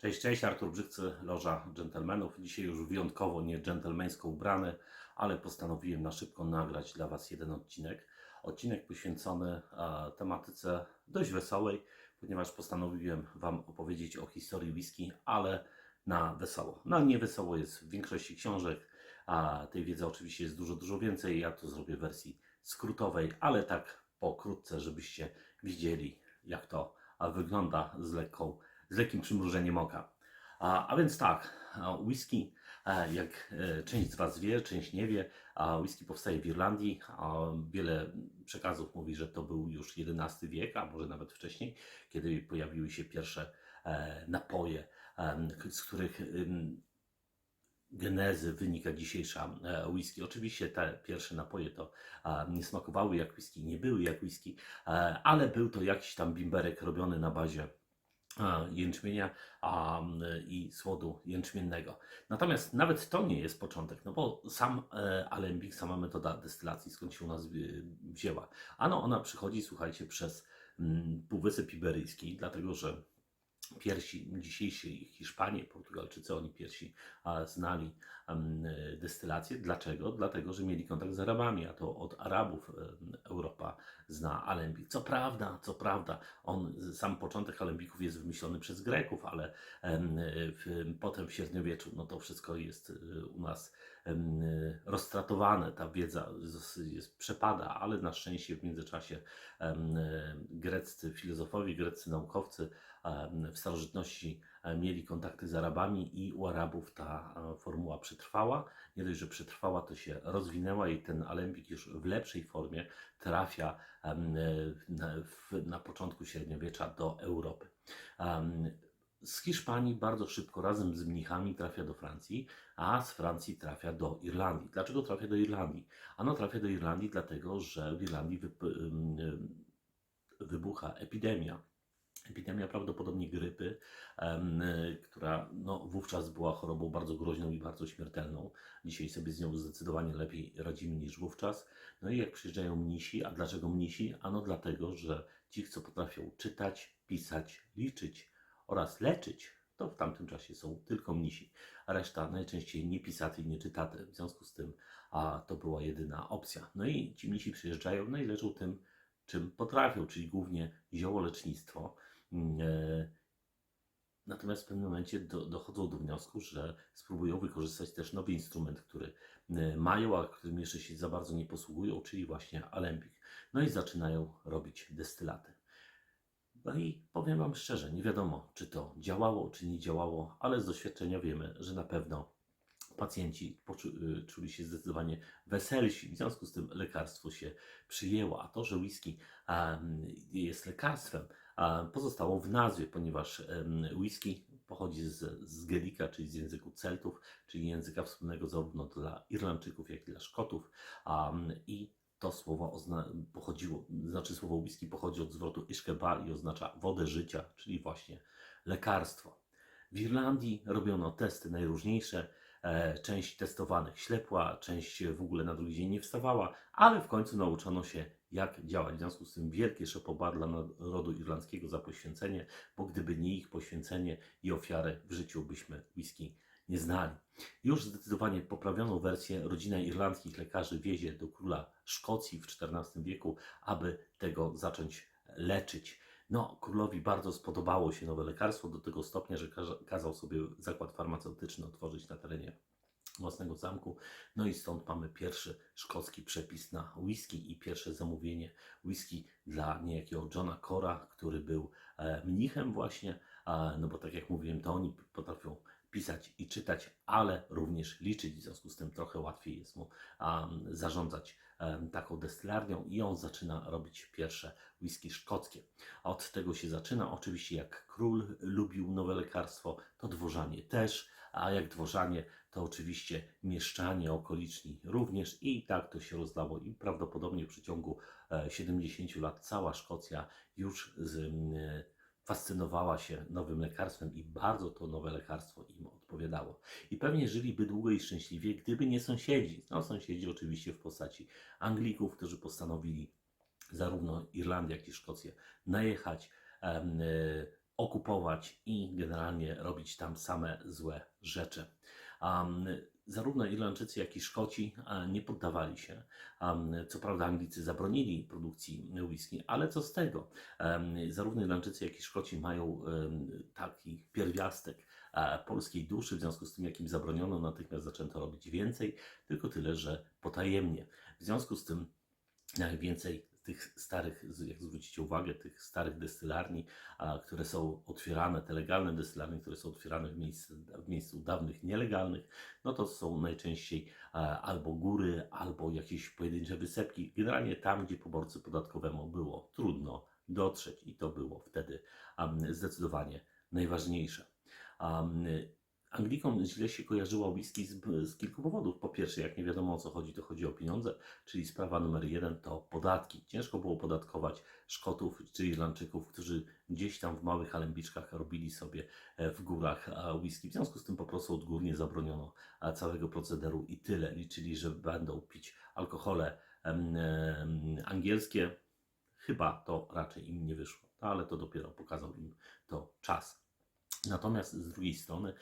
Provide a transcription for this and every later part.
Cześć, cześć, Artur Brzydcy, Loża Dżentelmenów. Dzisiaj już wyjątkowo nie dżentelmeńsko ubrany, ale postanowiłem na szybko nagrać dla Was jeden odcinek. Odcinek poświęcony e, tematyce dość wesołej, ponieważ postanowiłem Wam opowiedzieć o historii whisky, ale na wesoło. No nie wesoło jest w większości książek, a tej wiedzy oczywiście jest dużo, dużo więcej. Ja to zrobię w wersji skrótowej, ale tak pokrótce, żebyście widzieli, jak to wygląda z lekką z lekkim przymrużeniem oka. A, a więc tak, whisky, e, jak e, część z Was wie, część nie wie, whisky powstaje w Irlandii. Wiele przekazów mówi, że to był już XI wiek, a może nawet wcześniej, kiedy pojawiły się pierwsze e, napoje, z których genezy wynika dzisiejsza whisky. Oczywiście te pierwsze napoje to nie smakowały jak whisky, nie były jak whisky, ale był to jakiś tam bimberek robiony na bazie jęczmienia a, m, i słodu jęczmiennego. Natomiast nawet to nie jest początek, no bo sam e, alembik, sama metoda destylacji, skąd się u nas wzięła. Ano ona przychodzi, słuchajcie, przez mm, Półwysep Iberyjski, dlatego że pierwsi dzisiejsi Hiszpanie, Portugalczycy, oni pierwsi znali destylację. Dlaczego? Dlatego, że mieli kontakt z Arabami, a to od Arabów Europa zna alembik. Co prawda, co prawda, on, sam początek alembików jest wymyślony przez Greków, ale w, potem w średniowieczu, no to wszystko jest e, u nas roztratowane, ta wiedza jest, przepada, ale na szczęście w międzyczasie greccy filozofowie, greccy naukowcy w starożytności mieli kontakty z Arabami i u Arabów ta e, formuła przetrwała. Nie dość, że przetrwała, to się rozwinęła i ten alembik już w lepszej formie trafia na, początku średniowiecza do Europy. Z Hiszpanii bardzo szybko razem z mnichami trafia do Francji, a z Francji trafia do Irlandii. Dlaczego trafia do Irlandii? Ano trafia do Irlandii dlatego, że w Irlandii wybucha epidemia. Epidemia prawdopodobnie grypy, która no, wówczas była chorobą bardzo groźną i bardzo śmiertelną. Dzisiaj sobie z nią zdecydowanie lepiej radzimy niż wówczas. No i jak przyjeżdżają mnisi, a dlaczego mnisi? Ano dlatego, że ci, co potrafią czytać, pisać, liczyć oraz leczyć, to w tamtym czasie są tylko mnisi, a reszta najczęściej nie pisaty i nie czytaty. W związku z tym a to była jedyna opcja. No i ci mnisi przyjeżdżają, no i leczą tym, czym potrafią, czyli głównie ziołolecznictwo. E, Natomiast w pewnym momencie do, dochodzą do wniosku, że spróbują wykorzystać też nowy instrument, który e, mają, a którym jeszcze się za bardzo nie posługują, czyli właśnie alembik. No i zaczynają robić destylaty. No i powiem Wam szczerze, nie wiadomo, czy to działało, czy nie działało, ale z doświadczenia wiemy, że na pewno pacjenci y, czuli się zdecydowanie weselsi. W związku z tym lekarstwo się przyjęło. A to, że whisky jest lekarstwem, pozostało w nazwie, ponieważ whisky pochodzi z, z Gelika, czyli z języku Celtów, czyli języka wspólnego zarówno dla Irlandczyków, jak i dla Szkotów. I to słowo pochodziło, znaczy słowo whisky pochodzi od zwrotu iszkeba i oznacza wodę życia, czyli właśnie lekarstwo. W Irlandii robiono testy najróżniejsze. E, część testowanych ślepła, część w ogóle na drugi dzień nie wstawała, ale w końcu nauczono się, jak działać. W związku z tym wielkie szepoba dla narodu irlandzkiego za poświęcenie, bo gdyby nie ich poświęcenie i ofiarę w życiu, byśmy whisky nie znali. Już zdecydowanie poprawioną wersję rodzina irlandzkich lekarzy wiezie do króla Szkocji w XIV wieku, aby tego zacząć leczyć. No, królowi bardzo spodobało się nowe lekarstwo do tego stopnia, że kaza- kazał sobie zakład farmaceutyczny otworzyć na terenie własnego zamku. No i stąd mamy pierwszy szkocki przepis na whisky i pierwsze zamówienie whisky dla niejakiego Johna Cora, który był e, mnichem właśnie, no bo tak jak mówiłem, to oni potrafią pisać i czytać, ale również liczyć, w związku z tym trochę łatwiej jest mu zarządzać taką destylarnią i on zaczyna robić pierwsze whisky szkockie. Od tego się zaczyna. Oczywiście jak król lubił nowe lekarstwo, to dworzanie też, a jak dworzanie, to oczywiście mieszczanie okoliczni również i tak to się rozdało i prawdopodobnie w przeciągu e, 70 lat cała Szkocja już z, e, fascynowała się nowym lekarstwem i bardzo to nowe lekarstwo im odpowiadało. I pewnie żyliby długo i szczęśliwie, gdyby nie sąsiedzi. No sąsiedzi oczywiście w postaci Anglików, którzy postanowili zarówno Irlandię, jak i Szkocję najechać, em, e, okupować i generalnie robić tam same złe rzeczy. Um, zarówno Irlandczycy, jak i Szkoci e, nie poddawali się. Co prawda Anglicy zabronili produkcji whisky, ale co z tego? Zarówno Irlandczycy, jak i Szkoci mają um, taki pierwiastek e, polskiej duszy, w związku z tym, jak im zabroniono, natychmiast zaczęto robić więcej, tylko tyle, że potajemnie. W związku z tym najwięcej tych starych, jak zwrócicie uwagę, tych starych destylarni, które są otwierane, te legalne destylarnie, które są otwierane w miejscu, w miejscu dawnych nielegalnych, no to są najczęściej albo góry, albo jakieś pojedyncze wysepki, generalnie tam, gdzie poborcy podatkowemu było trudno dotrzeć i to było wtedy zdecydowanie najważniejsze. Anglikom źle się kojarzyło whisky z, z kilku powodów. Po pierwsze, jak nie wiadomo o co chodzi, to chodzi o pieniądze, czyli sprawa numer jeden to podatki. Ciężko było podatkować Szkotów czy Irlandczyków, którzy gdzieś tam w małych alembiczkach robili sobie e, w górach e, whisky. W związku z tym po prostu odgórnie zabroniono e, całego procederu i tyle. Liczyli, że będą pić alkohole em, em, angielskie. Chyba to raczej im nie wyszło, ale to dopiero pokazał im to czas. Natomiast z drugiej strony,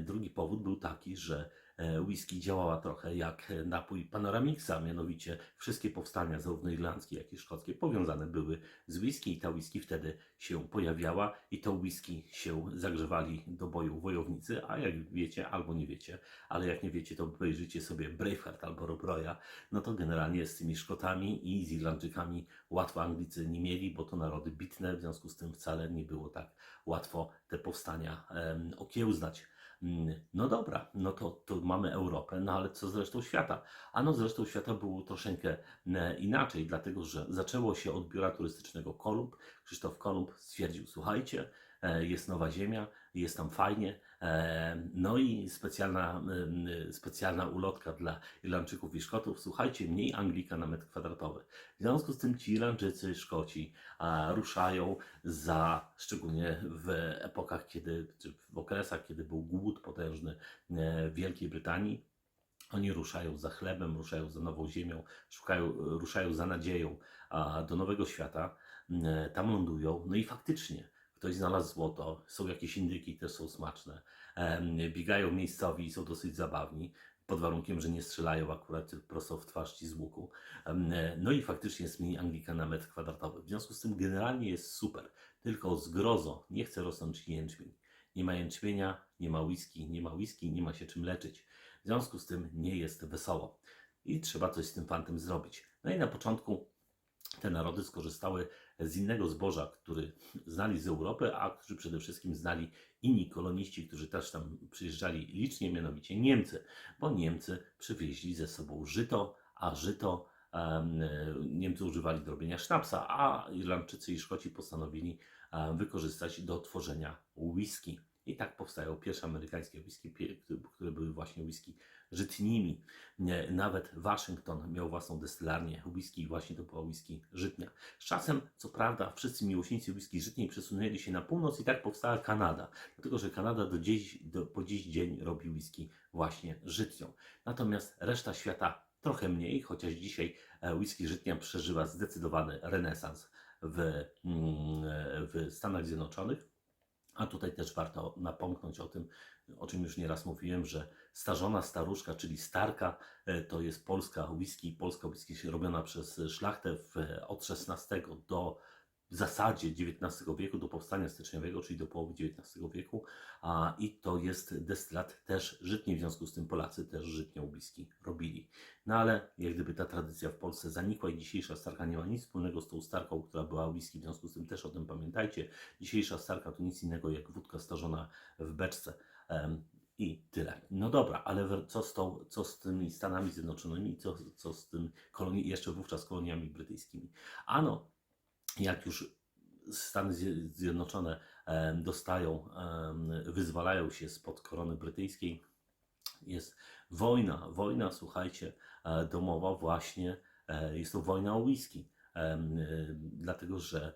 drugi powód był taki, że whisky działała trochę jak napój Panoramixa, mianowicie wszystkie powstania, zarówno irlandzkie, jak i szkockie, powiązane były z whisky i ta whisky wtedy się pojawiała i to whisky się zagrzewali do boju wojownicy, a jak wiecie, albo nie wiecie, ale jak nie wiecie, to obejrzyjcie sobie Braveheart albo Rob Roya, no to generalnie z tymi Szkotami i z Irlandczykami łatwo Anglicy nie mieli, bo to narody bitne, w związku z tym wcale nie było tak łatwo te powstania em, okiełznać. Mm, No dobra, no to, to mamy Europę, no ale co z resztą świata? Ano z resztą świata było troszeczkę e, inaczej, dlatego że zaczęło się od biura turystycznego Kolumb. Krzysztof Kolumb stwierdził, słuchajcie, e, jest nowa ziemia, jest tam fajnie, no i specjalna, specjalna ulotka dla Irlandczyków i Szkotów, słuchajcie, mniej Anglika na metr kwadratowy. W związku z tym ci Irlandczycy, Szkoci ruszają za, szczególnie w epokach, kiedy, czy w okresach, kiedy był głód potężny e, w Wielkiej Brytanii, oni ruszają za chlebem, ruszają za nową ziemią, szukają, ruszają za nadzieją do nowego świata, e, tam lądują, no i faktycznie ktoś znalazł złoto, są jakieś indyki, też są smaczne, biegają miejscowi i są dosyć zabawni, pod warunkiem, że nie strzelają akurat prosto w twarz ci z łuku. No i faktycznie jest mniej Anglika na metr kwadratowy. W związku z tym generalnie jest super, tylko zgrozo nie chce rosnąć jęczmień. Nie ma jęczmienia, nie ma whisky, nie ma whisky, nie ma się czym leczyć. W związku z tym nie jest wesoło. I trzeba coś z tym fantem zrobić. No i na początku te narody skorzystały z innego zboża, który znali z Europy, a którzy przede wszystkim znali inni koloniści, którzy też tam przyjeżdżali licznie, mianowicie Niemcy, bo Niemcy przywieźli ze sobą żyto, a żyto em, Niemcy używali do robienia sznapsa, a Irlandczycy i Szkoci postanowili wykorzystać do tworzenia whisky. I tak powstają pierwsze amerykańskie whisky, które były właśnie whisky żytnimi. Nawet Waszyngton miał własną destylarnię whisky i właśnie to była whisky żytnia. Z czasem, co prawda, wszyscy miłośnicy whisky żytniej przesunęli się na północ i tak powstała Kanada. Dlatego, że Kanada do dziś, do, po dziś dzień robi whisky właśnie żytnią. Natomiast reszta świata trochę mniej, chociaż dzisiaj e, whisky żytnia przeżywa zdecydowany renesans w, mm, e, w Stanach Zjednoczonych. A tutaj też warto napomknąć o tym, o czym już nieraz mówiłem, że starzona staruszka, czyli starka, e, to jest polska whisky, polska whisky robiona przez szlachtę w, od XVI do w zasadzie XIX wieku, do powstania styczniowego, czyli do połowy XIX wieku. A, I to jest destylat też żytni, w związku z tym Polacy też żytnią whisky robili. No ale jak gdyby ta tradycja w Polsce zanikła i dzisiejsza starka nie ma nic wspólnego z tą starką, która była whisky, w związku z tym też o tym pamiętajcie. Dzisiejsza starka to nic innego jak wódka starzona w beczce. Em, I tyle. No dobra, ale co z, tą, co z tymi Stanami Zjednoczonymi, co, co z tym kolonii, jeszcze wówczas koloniami brytyjskimi? Ano, jak już Stany Zje- Zjednoczone em, dostają, em, wyzwalają się spod korony brytyjskiej, jest wojna, wojna, słuchajcie, e, domowa właśnie, e, jest to wojna o whisky, e, dlatego że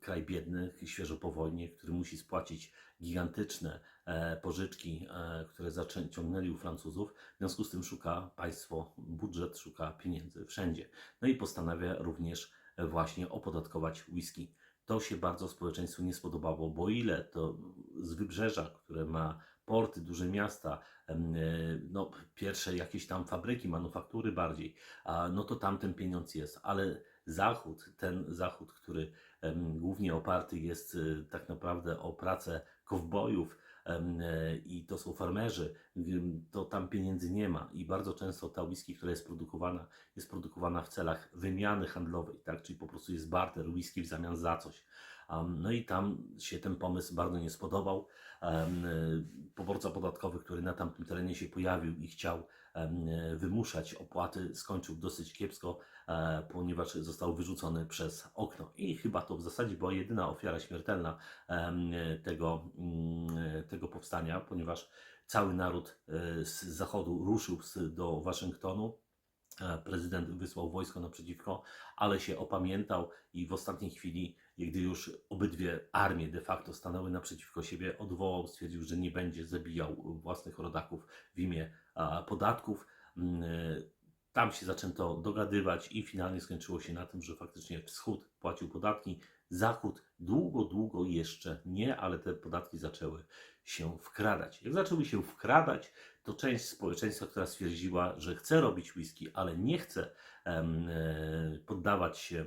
kraj biedny, świeżo po wojnie, który musi spłacić gigantyczne e, pożyczki, e, które zaciągnęli u Francuzów, w związku z tym szuka państwo, budżet szuka pieniędzy wszędzie. No i postanawia również e, właśnie opodatkować whisky. To się bardzo społeczeństwu nie spodobało, bo ile to z wybrzeża, które ma porty, duże miasta, e, no, pierwsze jakieś tam fabryki, manufaktury bardziej, no to tam ten pieniądz jest, ale Zachód, ten Zachód, który głównie oparty jest e, tak naprawdę o pracę kowbojów i to są farmerzy, to tam pieniędzy nie ma i bardzo często ta whisky, która jest produkowana, jest produkowana w celach wymiany handlowej, tak? czyli po prostu jest barter, whisky w zamian za coś. No i tam się ten pomysł bardzo nie spodobał. Y, poborca podatkowy, który na tamtym terenie się pojawił i chciał y, wymuszać opłaty, skończył dosyć kiepsko, e, ponieważ został wyrzucony przez okno. I chyba to w zasadzie była jedyna ofiara śmiertelna tego, mm, tego powstania, ponieważ cały naród z zachodu ruszył do Waszyngtonu. E, Prezydent wysłał wojsko naprzeciwko, ale się opamiętał i w ostatniej chwili, gdy już obydwie armie de facto stanęły naprzeciwko siebie, odwołał, stwierdził, że nie będzie zabijał własnych rodaków w imię podatków. Mm, e, Tam się zaczęto dogadywać i finalnie skończyło się na tym, że faktycznie wschód płacił podatki, zachód długo, długo jeszcze nie, ale te podatki zaczęły się wkradać. Jak zaczęły się wkradać, to część społeczeństwa, która stwierdziła, że chce robić whisky, ale nie chce e, poddawać się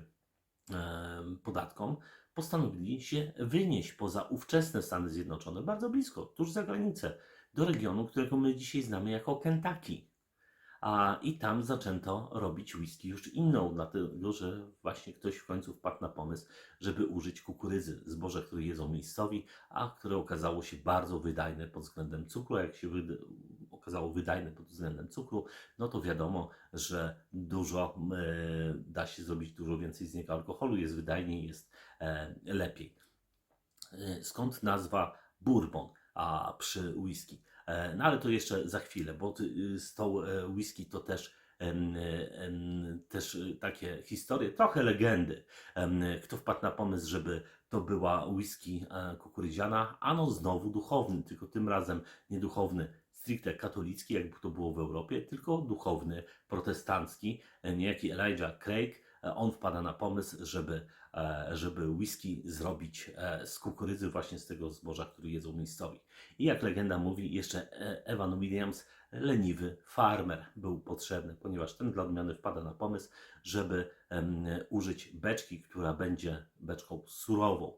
podatkom, postanowili się wynieść poza ówczesne Stany Zjednoczone, bardzo blisko, tuż za granicę, do regionu, którego my dzisiaj znamy jako Kentucky. A, I tam zaczęto robić whisky już inną, dlatego że właśnie ktoś w końcu wpadł na pomysł, żeby użyć kukurydzy, zboża, które jedzą miejscowi, a które okazało się bardzo wydajne pod względem cukru. Jak się wyda- okazało wydajne pod względem cukru, no to wiadomo, że dużo e, da się zrobić dużo więcej z niego alkoholu, jest wydajniej, jest e, lepiej. E, Skąd nazwa bourbon a przy whisky? E, No ale to jeszcze za chwilę, bo ty- z tą e, whisky to też, em, też e, takie historie, trochę legendy. Kto wpadł na pomysł, żeby to była whisky e, kukurydziana? Ano znowu duchowny, tylko tym razem nie duchowny stricte katolicki, jakby to było w Europie, tylko duchowny protestancki, e, niejaki Elijah Craig. E, On wpada na pomysł, żeby, e, żeby whisky zrobić e, z kukurydzy, właśnie z tego zboża, który jedzą miejscowi. I jak legenda mówi, jeszcze e, Evan Williams, leniwy farmer, był potrzebny, ponieważ ten dla odmiany wpada na pomysł, żeby użyć beczki, która będzie beczką surową.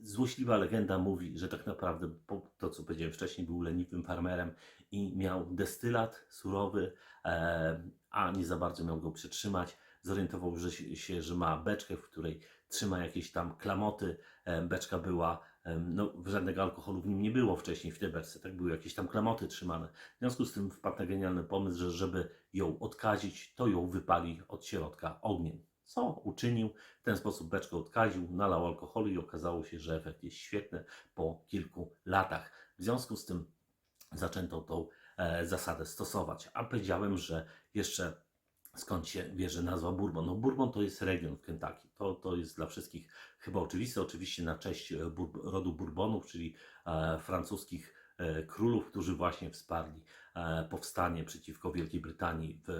Złośliwa legenda mówi, że tak naprawdę, to co powiedziałem wcześniej, był leniwym farmerem i miał destylat surowy, e, a nie za bardzo miał go przetrzymać. Zorientował że się- że ma beczkę, w której trzyma jakieś tam klamoty. E, beczka była, no żadnego alkoholu w nim nie było wcześniej w tej beczce, tak były jakieś tam klamoty trzymane. W związku z tym wpadł na genialny pomysł, że żeby ją odkazić, to ją wypali od środka ogniem. Co uczynił? W ten sposób beczkę odkaził, nalał alkoholu i okazało się, że efekt jest świetny po kilku latach. W związku z tym zaczęto tą e, zasadę stosować. A powiedziałem, że jeszcze skąd się bierze nazwa Bourbon. No Bourbon to jest region w Kentucky. To, to jest dla wszystkich chyba oczywiste. Oczywiście na cześć e, rodu Bourbonów, czyli e, francuskich e, królów, którzy właśnie wsparli e, powstanie przeciwko Wielkiej Brytanii w,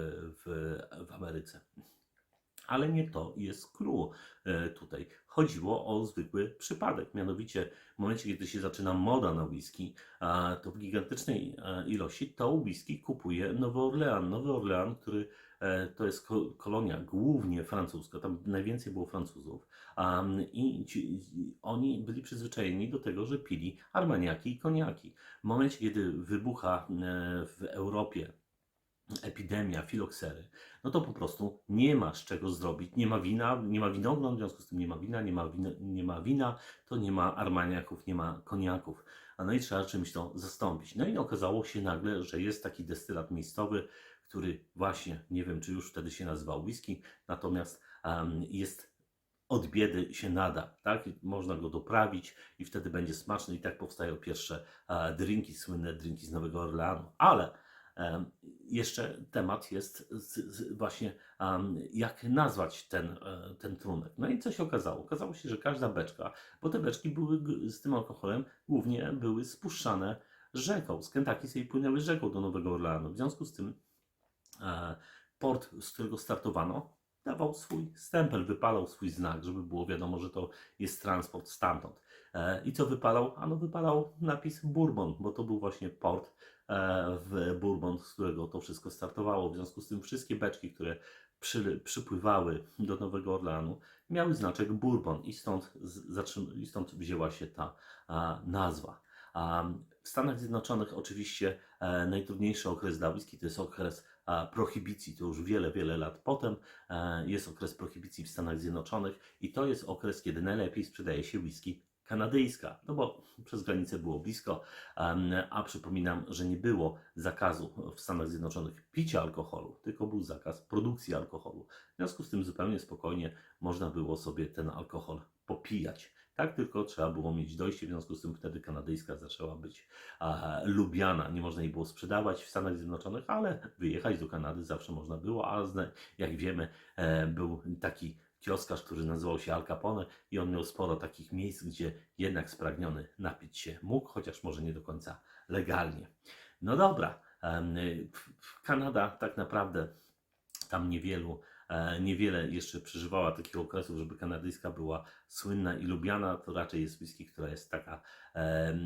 w, w Ameryce. Ale nie to jest clue tutaj. Chodziło o zwykły przypadek. Mianowicie w momencie, kiedy się zaczyna moda na whisky, to w gigantycznej ilości to whisky kupuje Nowy Orlean. Nowy Orlean, który to jest ko- kolonia głównie francuska, tam najwięcej było Francuzów um, i ci, oni byli przyzwyczajeni do tego, że pili armaniaki i koniaki. W momencie, kiedy wybucha e, w Europie epidemia filoksery, no to po prostu nie ma z czego zrobić. Nie ma wina, nie ma winogron, w związku z tym nie ma wina, nie ma wina, nie ma, wina to nie ma armaniaków, nie ma koniaków. A no i trzeba czymś to zastąpić. No i okazało się nagle, że jest taki destylat miejscowy, który właśnie, nie wiem czy już wtedy się nazywał whisky, natomiast em, jest od biedy się nada, tak? Można go doprawić i wtedy będzie smaczny i tak powstają pierwsze e, drinki, słynne drinki z Nowego Orleanu. Ale jeszcze temat jest właśnie jak nazwać ten, e, ten trunek. No i co się okazało? Okazało się, że każda beczka, bo te beczki były z tym alkoholem głównie były spuszczane rzeką. Z Kentucky sobie płynęły rzeką do Nowego Orleanu. W związku z tym e, port, z którego startowano, dawał swój stempel, wypalał swój znak, żeby było wiadomo, że to jest transport stamtąd. E, I co wypalał? Ano wypalał napis Bourbon, bo to był właśnie port e, w Bourbon, z którego to wszystko startowało. W związku z tym wszystkie beczki, które przy, przypływały do Nowego Orleanu, miały znaczek Bourbon i stąd, i stąd wzięła się ta a, nazwa. A, w Stanach Zjednoczonych oczywiście e, najtrudniejszy okres dla whisky to jest okres a, prohibicji, to już wiele, wiele lat potem e, jest okres prohibicji w Stanach Zjednoczonych i to jest okres, kiedy najlepiej sprzedaje się whisky kanadyjska, no bo przez granicę było blisko, a przypominam, że nie było zakazu w Stanach Zjednoczonych picia alkoholu, tylko był zakaz produkcji alkoholu. W związku z tym zupełnie spokojnie można było sobie ten alkohol popijać. Tak, tylko trzeba było mieć dojście, w związku z tym wtedy kanadyjska zaczęła być lubiana. Nie można jej było sprzedawać w Stanach Zjednoczonych, ale wyjechać do Kanady zawsze można było, a jak wiemy, e, był taki kioskarz, który nazywał się Al Capone i on miał sporo takich miejsc, gdzie jednak spragniony napić się mógł, chociaż może nie do końca legalnie. No dobra, Kanada tak naprawdę tam niewielu, niewiele jeszcze przeżywała takich okresów, żeby kanadyjska była słynna i lubiana, to raczej jest whisky, która jest taka,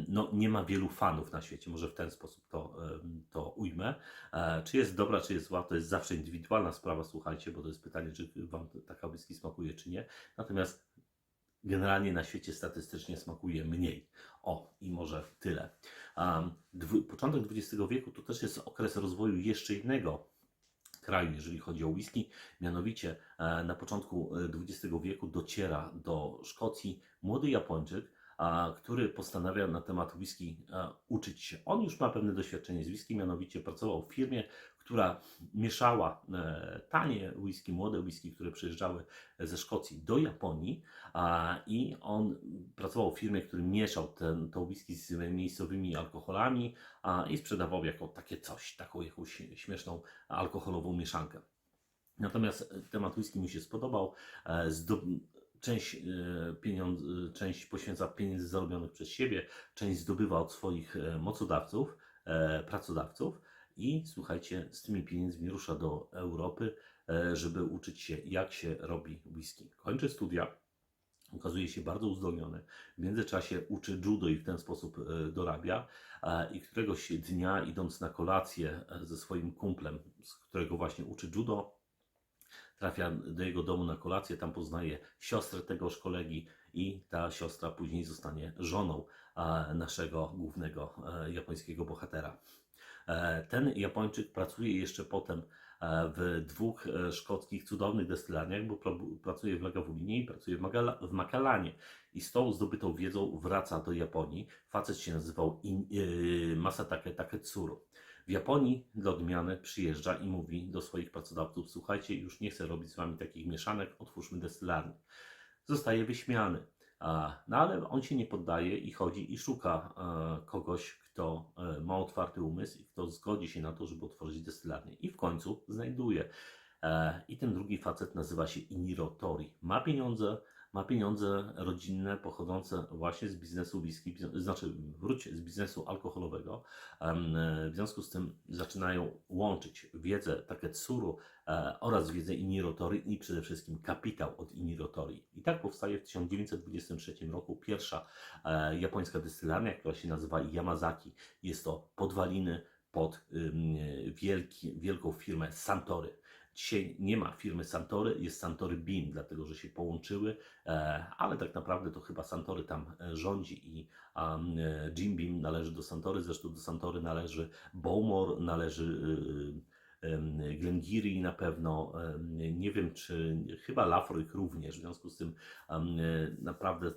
no nie ma wielu fanów na świecie, może w ten sposób to, to ujmę. E, Czy jest dobra, czy jest zła, to jest zawsze indywidualna sprawa, słuchajcie, bo to jest pytanie, czy Wam taka whisky smakuje, czy nie. Natomiast generalnie na świecie statystycznie smakuje mniej. O, i może tyle. Początek XX wieku to też jest okres rozwoju jeszcze innego kraju, jeżeli chodzi o whisky. Mianowicie e, na początku e, XX wieku dociera do Szkocji młody Japończyk, który postanawia na temat whisky e, uczyć się. On już ma pewne doświadczenie z whisky, mianowicie pracował w firmie, która mieszała e, tanie whisky, młode whisky, które przyjeżdżały ze Szkocji do Japonii i on pracował w firmie, który mieszał ten, to whisky z miejscowymi alkoholami i sprzedawał jako takie coś, taką jakąś śmieszną alkoholową mieszankę. Natomiast e, temat whisky mu się spodobał. Część, e, pieniądz, e, część poświęca pieniędzy zarobionych przez siebie, część zdobywa od swoich e, mocodawców, pracodawców i słuchajcie, z tymi pieniędzmi rusza do Europy, żeby uczyć się, jak się robi whisky. Kończy studia, okazuje się bardzo uzdolniony. W międzyczasie uczy judo i w ten sposób dorabia. I któregoś dnia, idąc na kolację ze swoim kumplem, z którego właśnie uczy judo, trafia do jego domu na kolację, tam poznaje siostrę tegoż kolegi i ta siostra później zostanie żoną naszego głównego e, japońskiego bohatera. E, Ten Japończyk pracuje jeszcze potem e, w dwóch szkockich cudownych destylarniach, bo pra- pracuje w Lagavulini i pracuje w, Makalanie. I z tą zdobytą wiedzą wraca do Japonii. Facet się nazywał Masatake Taketsuru. W Japonii dla odmiany przyjeżdża i mówi do swoich pracodawców: Słuchajcie, już nie chcę robić z wami takich mieszanek, otwórzmy destylarnię. Zostaje wyśmiany. No ale on się nie poddaje i chodzi i szuka e, kogoś, kto e, ma otwarty umysł i kto zgodzi się na to, żeby otworzyć destylarnię. I w końcu znajduje. E, I ten drugi facet nazywa się Iniro Tori. Ma pieniądze, ma pieniądze rodzinne pochodzące właśnie z biznesu whisky, znaczy wróć z biznesu alkoholowego. E, W związku z tym zaczynają łączyć wiedzę Taketsuru e, oraz wiedzę Iniro Tori i przede wszystkim kapitał od Iniro Tori. I tak powstaje w 1923 roku pierwsza e, japońska destylarnia, która się nazywa Yamazaki. Jest to podwaliny pod wielki, wielką firmę Santory. Dzisiaj nie ma firmy Santory, jest Santory Bean, dlatego że się połączyły, e, ale tak naprawdę to chyba Santory tam e, rządzi i e, Jim Beam należy do Santory, zresztą do Santory należy Bowmore, należy em, Glengarry na pewno, nie wiem czy chyba Lafroig również, w związku z tym naprawdę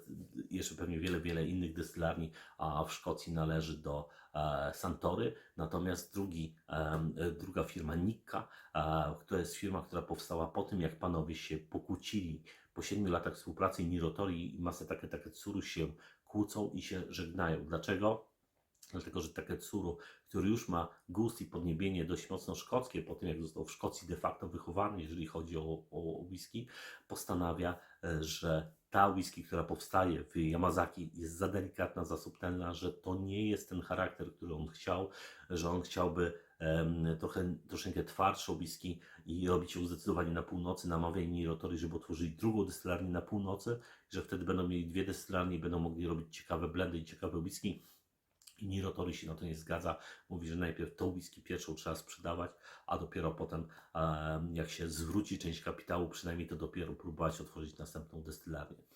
jeszcze pewnie wiele, wiele innych destylarni, a w Szkocji należy do e, Santory, natomiast drugi, druga firma Nikka, e, to jest firma, która powstała po tym, jak panowie się pokłócili. Po siedmiu latach współpracy Nirotori i Masatake Taketsuru się kłócą i się żegnają. Dlaczego? Dlatego, że Taketsuru, który już ma gust i podniebienie dość mocno szkockie, po tym jak został w Szkocji de facto wychowany, jeżeli chodzi o, o whisky, postanawia, e, że ta whisky, która powstaje w Yamazaki jest za delikatna, za subtelna, że to nie jest ten charakter, który on chciał, że on chciałby em, trochę, troszeczkę twardszą whisky i robić ją zdecydowanie na północy, namawiaj Nirotory, żeby otworzyli drugą destylarnię na północy, że wtedy będą mieli dwie destylarnie i będą mogli robić ciekawe blendy i ciekawe whisky. I Nirotory się na to nie zgadza. Mówi, że najpierw tą whisky pierwszą trzeba sprzedawać, a dopiero potem, em, jak się zwróci część kapitału, przynajmniej to dopiero próbować otworzyć następną destylarnię.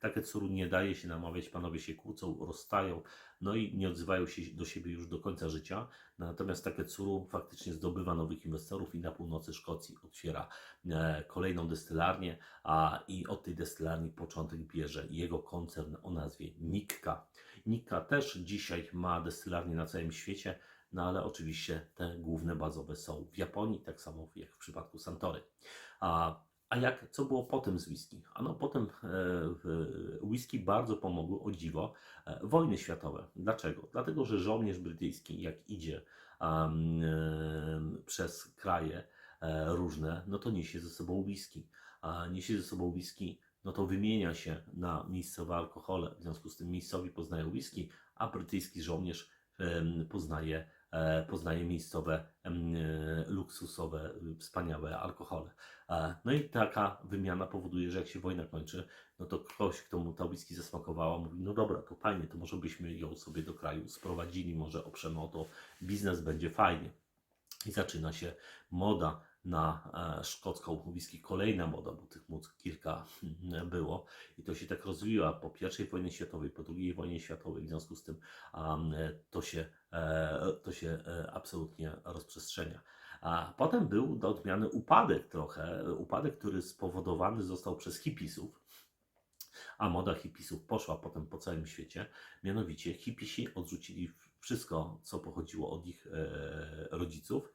Takie curu nie daje się namawiać, panowie się kłócą, rozstają, no i nie odzywają się do siebie już do końca życia. Natomiast takie curu faktycznie zdobywa nowych inwestorów i na północy Szkocji otwiera e, kolejną destylarnię, a i od tej destylarni początek bierze jego koncern o nazwie Nikka. Nikka też dzisiaj ma destylarnie na całym świecie, no ale oczywiście te główne bazowe są w Japonii, tak samo jak w przypadku Santory. A a jak, co było potem z whisky? Ano potem e, whisky bardzo pomogły, o dziwo, e, wojny światowe. Dlaczego? Dlatego, że żołnierz brytyjski, jak idzie e, przez kraje e, różne, no to niesie ze sobą whisky. A niesie ze sobą whisky, no to wymienia się na miejscowe alkohole. W związku z tym miejscowi poznają whisky, a brytyjski żołnierz poznaje, e, poznaje miejscowe luksusowe, wspaniałe alkohole. E, No i taka wymiana powoduje, że jak się wojna kończy, no to ktoś, kto mu ta whisky zasmakowała, mówi, no dobra, to fajnie, to może byśmy ją sobie do kraju sprowadzili, może oprzemy o to, biznes będzie fajnie. I zaczyna się moda na e, szkocką whisky, kolejna moda, bo tych mód kilka mm, było. I to się tak rozwija po I wojnie światowej, po II wojnie światowej, w związku z tym to się, e, to się e, absolutnie rozprzestrzenia. A potem był do odmiany upadek trochę, upadek, który spowodowany został przez hipisów, a moda hipisów poszła potem po całym świecie. Mianowicie hipisi odrzucili wszystko, co pochodziło od ich rodziców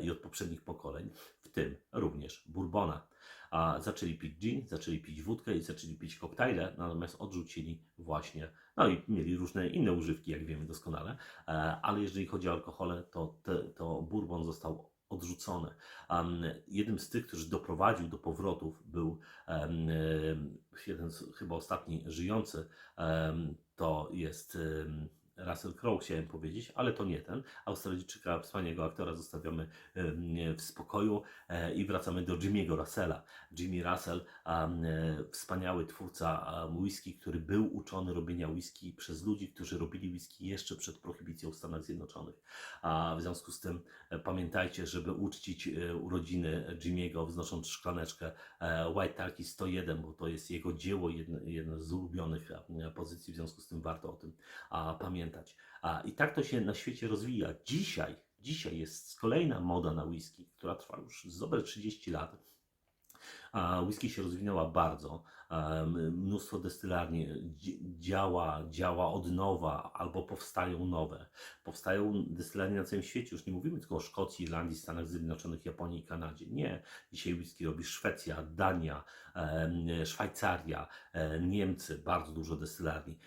i od poprzednich pokoleń, w tym również bourbona. A zaczęli pić gin, zaczęli pić wódkę i zaczęli pić koktajle, natomiast odrzucili właśnie, no i mieli różne inne używki, jak wiemy doskonale, e, ale jeżeli chodzi o alkohole, to, to bourbon został odrzucony. Um, jednym z tych, którzy doprowadził do powrotów, był em, jeden z, chyba ostatni żyjący, em, to jest em, Russell Crowe, chciałem powiedzieć, ale to nie ten. Australijczyka, wspaniałego aktora, zostawiamy w spokoju e, i wracamy do Jimmy'ego Russella. Jimmy Russell, wspaniały twórca whisky, który był uczony robienia whisky przez ludzi, którzy robili whisky jeszcze przed prohibicją w Stanach Zjednoczonych. A w związku z tym e, pamiętajcie, żeby uczcić e, urodziny Jimmy'ego, wznosząc szklaneczkę e, White Turkey 101, bo to jest jego dzieło, jedno z ulubionych e, pozycji, w związku z tym warto o tym pamiętać. I tak to się na świecie rozwija. Dzisiaj, dzisiaj jest kolejna moda na whisky, która trwa już z dobre 30 lat. A whisky się rozwinęła bardzo. Mnóstwo destylarni dzi- działa, działa od nowa albo powstają nowe. Powstają destylarnie na całym świecie. Już nie mówimy tylko o Szkocji, Irlandii, Stanach Zjednoczonych, Japonii i Kanadzie. Nie. Dzisiaj whisky robi Szwecja, Dania, Szwajcaria, Niemcy, bardzo dużo destylarni.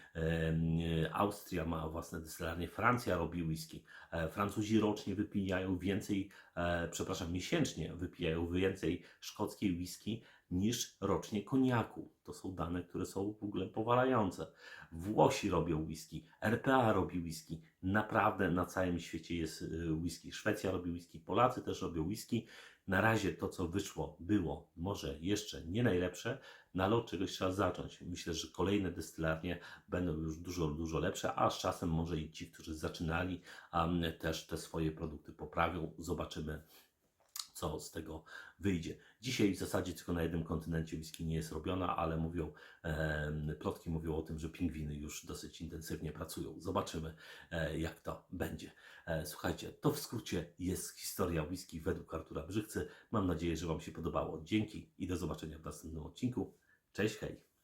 Austria ma własne destylarnie, Francja robi whisky. E, Francuzi rocznie wypijają więcej, e, przepraszam, miesięcznie wypijają więcej szkockiej whisky niż rocznie koniaku. To są dane, które są w ogóle powalające. Włosi robią whisky, RPA robi whisky. Naprawdę na całym świecie jest y, whisky. Szwecja robi whisky, Polacy też robią whisky. Na razie to, co wyszło, było może jeszcze nie najlepsze, no ale od czegoś trzeba zacząć. Myślę, że kolejne destylarnie będą już dużo, dużo lepsze, a z czasem może i ci, którzy zaczynali, um, też te swoje produkty poprawią. Zobaczymy, co z tego wyjdzie. Dzisiaj w zasadzie tylko na jednym kontynencie whisky nie jest robiona, ale mówią, plotki mówią o tym, że pingwiny już dosyć intensywnie pracują. Zobaczymy, e, jak to będzie. E, słuchajcie, to w skrócie jest historia whisky według Artura Brzychcy. Mam nadzieję, że Wam się podobało. Dzięki i do zobaczenia w następnym odcinku. Cześć, hej!